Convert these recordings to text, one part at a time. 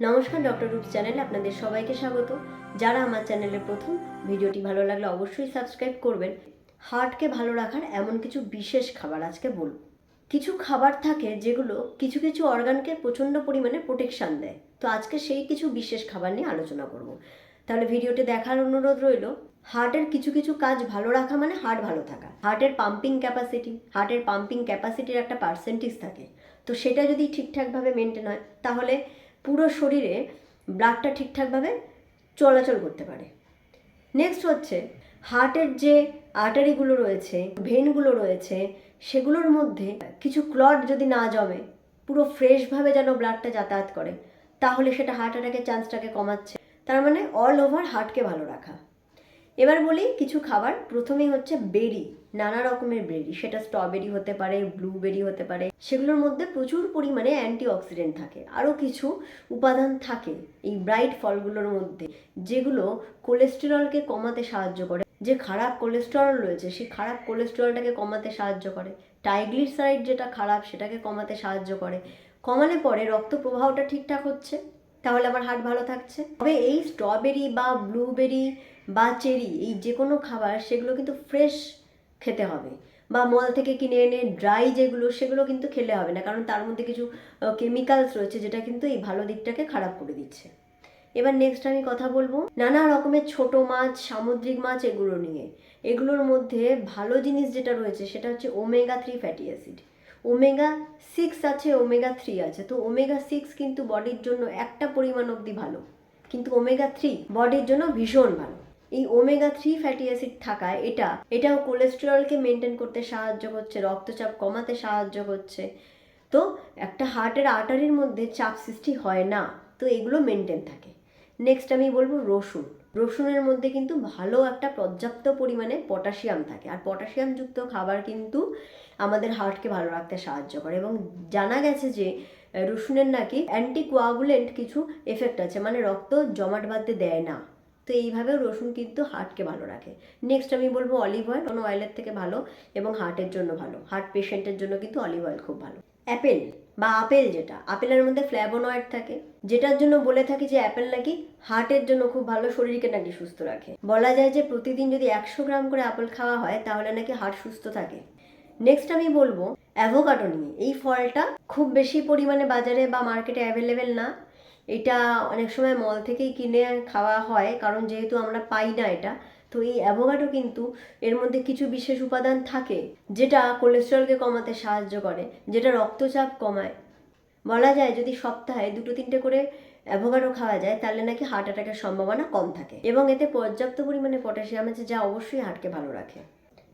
নমস্কার, ডক্টর রূপ চ্যানেলে আপনাদের সবাইকে স্বাগত। যারা আমার চ্যানেলে প্রথম, ভিডিওটি ভালো লাগলে অবশ্যই সাবস্ক্রাইব করবেন। হার্টকে ভালো রাখার এমন কিছু বিশেষ খাবার আজকে বলব। কিছু খাবার থাকে যেগুলো কিছু কিছু অর্গানকে প্রচণ্ড পরিমাণে প্রোটেকশান দেয়। তো আজকে সেই কিছু বিশেষ খাবার নিয়ে আলোচনা করব। তাহলে ভিডিওটি দেখার অনুরোধ রইল, হার্টের কিছু কিছু কাজ ভালো রাখা মানে হার্ট ভালো থাকা। হার্টের পাম্পিং ক্যাপাসিটি, হার্টের পাম্পিং ক্যাপাসিটির একটা পার্সেন্টেজ থাকে। তো সেটা যদি ঠিকঠাকভাবে মেনটেন হয়, তাহলে পুরো শরীরে ব্লাডটা ঠিকঠাকভাবে চলাচল করতে পারে। নেক্সট হচ্ছে হার্টের যে আর্টারিগুলো রয়েছে ভেনগুলো রয়েছে, সেগুলোর মধ্যে কিছু ক্লট যদি না জমে, পুরো ফ্রেশভাবে যেন ব্লাডটা যাতায়াত করে, তাহলে সেটা হার্ট অ্যাটাকের চান্সটাকে কমাচ্ছে। তার মানে অল ওভার হার্টকে ভালো রাখা। এবার বলি কিছু খাবার। প্রথমেই হচ্ছে বেরি, নানা রকমের বেরি। সেটা স্ট্রবেরি হতে পারে ব্লুবেরি হতে পারে। সেগুলোর মধ্যে প্রচুর পরিমাণে অ্যান্টিঅক্সিডেন্ট থাকে। আরও কিছু উপাদান থাকে এই ব্রাইট ফলগুলোর মধ্যে, যেগুলো কোলেস্টেরলকে কমাতে সাহায্য করে। যে খারাপ কোলেস্টেরল রয়েছে, সেই খারাপ কোলেস্টেরলটাকে কমাতে সাহায্য করে। টাইগ্লিসারাইড যেটা খারাপ, সেটাকে কমাতে সাহায্য করে। কমালে পরে রক্ত প্রবাহটা ঠিকঠাক হচ্ছে, তাহলে আমার হার্ট ভালো থাকছে। তবে এই স্ট্রবেরি বা ব্লুবেরি বা চেরি, এই যে কোনো খাবার, সেগুলো কিন্তু ফ্রেশ খেতে হবে। বা মল থেকে কিনে এনে ড্রাই যেগুলো, সেগুলো কিন্তু খেলে হবে না, কারণ তার মধ্যে কিছু কেমিক্যালস রয়েছে, যেটা কিন্তু এই ভালো দিকটাকে খারাপ করে দিচ্ছে। এবার নেক্সট আমি কথা বলব নানা রকমের ছোট মাছ, সামুদ্রিক মাছ এগুলো নিয়ে। এগুলোর মধ্যে ভালো জিনিস যেটা রয়েছে, সেটা হচ্ছে omega three fatty acid omega six আছে ওমেগা থ্রি আছে, তো ওমেগা সিক্স কিন্তু বডির জন্য একটা পরিমাণ অবধি ভালো। কিন্তু ওমেগা থ্রি বডির জন্য ভীষণ ভালো। এই ওমেগা থ্রি ফ্যাটি অ্যাসিড থাকায় এটা, এটাও কোলেস্টেরলকে মেনটেন করতে সাহায্য করছে, রক্তচাপ কমাতে সাহায্য করছে। তো একটা হার্টের আর্টারির মধ্যে চাপ সৃষ্টি হয় না, তো এগুলো মেনটেন থাকে। নেক্সট আমি বলব রসুন। রসুনের মধ্যে কিন্তু ভালো একটা পর্যাপ্ত পরিমাণে পটাশিয়াম থাকে। আর পটাশিয়ামযুক্ত খাবার কিন্তু আমাদের হার্টকে ভালো রাখতে সাহায্য করে। এবং জানা গেছে যে, রসুনের নাকি অ্যান্টিকোয়াগুলেন্ট কিছু এফেক্ট আছে। মানে রক্ত জমাট বাঁধতে দেয় না। তো এইভাবে রসুন কিন্তু হার্টকে ভালো রাখে। নেক্সট আমি বলব অলিভ অয়েল কোনো অয়েলের থেকে ভালো এবং হার্টের জন্য ভালো। হার্ট পেশেন্টের জন্য কিন্তু অলিভ অয়েল খুব ভালো। অ্যাপেল বা আপেল যেটা, আপেলের মধ্যে ফ্ল্যাবোনয়েড থাকে, যেটার জন্য বলে থাকি যে অ্যাপেল নাকি হার্টের জন্য খুব ভালো, শরীরকে নাকি সুস্থ রাখে। বলা যায় যে প্রতিদিন যদি একশো গ্রাম করে আপেল খাওয়া হয়, তাহলে নাকি হার্ট সুস্থ থাকে। নেক্সট আমি বলব অ্যাভোকাডো নিয়ে। এই ফলটা খুব বেশি পরিমাণে বাজারে বা মার্কেটে অ্যাভেলেবেল না। এটা অনেক সময় মল থেকেই কিনে খাওয়া হয়, কারণ যেহেতু আমরা পাই না এটা, তো এই অ্যাভোকাডো কিন্তু এর মধ্যে কিছু বিশেষ উপাদান থাকে, যেটা কোলেস্ট্রলকে কমাতে সাহায্য করে, যেটা রক্তচাপ কমায়। বলা যায় যদি সপ্তাহে দুটো তিনটে করে অ্যাভোকাডো খাওয়া যায়, তাহলে নাকি হার্ট অ্যাটাকের সম্ভাবনা কম থাকে। এবং এতে পর্যাপ্ত পরিমাণে পটাশিয়াম আছে, যা অবশ্যই হার্টকে ভালো রাখে।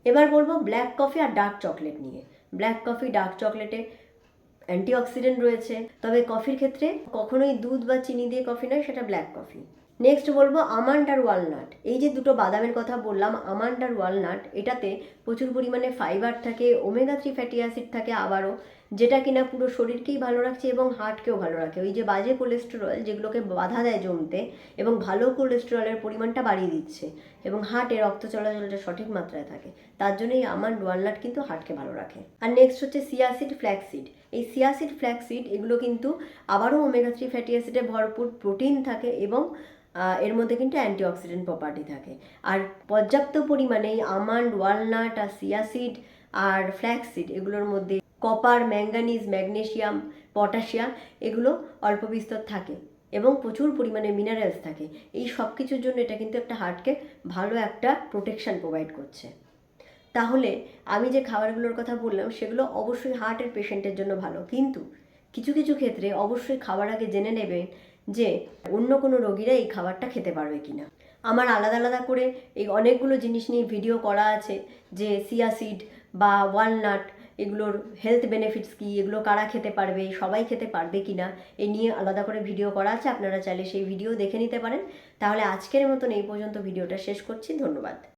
এবার বলব ব্ল্যাক কফি আর ডার্ক চকলেট নিয়ে। ব্ল্যাক কফি ডার্ক চকলেটে অ্যান্টিঅক্সিডেন্ট রয়েছে। তবে কফির ক্ষেত্রে কখনোই দুধ বা চিনি দিয়ে কফি নয়, সেটা ব্ল্যাক কফি। নেক্সট বলব আমান্ড আর ওয়ালনাট। এই যে দুটো বাদামের কথা বললাম, আমান্ড আর ওয়ালনাট, এটাতে প্রচুর পরিমাণে ফাইবার থাকে ওমেগা থ্রি ফ্যাটি অ্যাসিড থাকে আবারও। যেটা কিনা পুরো শরীরকেই ভালো রাখছে এবং হার্টকেও ভালো রাখে। ওই যে বাজে কোলেস্টেরল যেগুলোকে বাধা দেয় জমতে এবং ভালো কোলেস্টেরলের পরিমাণটা বাড়িয়ে দিচ্ছে এবং হার্টে রক্ত চলাচলটা সঠিক মাত্রায় থাকে, তার জন্যই আমার ওয়ালনাট কিন্তু হার্টকে ভালো রাখে। আর নেক্সট হচ্ছে সিয়াসিড ফ্ল্যাক্সিড এই সিয়াসিড ফ্ল্যাক্সিড এগুলো কিন্তু আবারও ওমেগা থ্রি ফ্যাটি অ্যাসিডে ভরপুর প্রোটিন থাকে এবং এর মধ্যে কিন্তু অ্যান্টিঅক্সিডেন্ট প্রপার্টি থাকে। আর পর্যাপ্ত পরিমাণে এই আমান্ড ওয়ালনাট আর সিয়াসিড আর ফ্ল্যাক্সিড এগুলোর মধ্যে কপার ম্যাঙ্গানিজ ম্যাগনেশিয়াম পটাশিয়াম এগুলো অল্প বিস্তর থাকে এবং প্রচুর পরিমাণে মিনারেলস থাকে। এই সব কিছুর জন্য এটা কিন্তু একটা হার্টকে ভালো একটা প্রোটেকশন প্রোভাইড করছে। তাহলে আমি যে খাবারগুলোর কথা বললাম, সেগুলো অবশ্যই হার্টের পেশেন্টের জন্য ভালো। কিন্তু কিছু কিছু ক্ষেত্রে অবশ্যই খাবার আগে জেনে নেবেন যে অন্য কোনো রোগীরা এই খাবারটা খেতে পারবে কিনা। আমার আলাদা আলাদা করে এই অনেকগুলো জিনিস নিয়ে ভিডিও করা আছে, যে সিয়াসিড বা ওয়ালনাট এগুলোর হেলথ বেনিফিটস কী? এগুলো কারা খেতে পারবে? সবাই খেতে পারবে কি না? এ নিয়ে আলাদা করে ভিডিও করা আছে। আপনারা চাইলে সেই ভিডিও দেখে নিতে পারেন। তাহলে আজকের মতন এই পর্যন্ত ভিডিওটা শেষ করছি। ধন্যবাদ।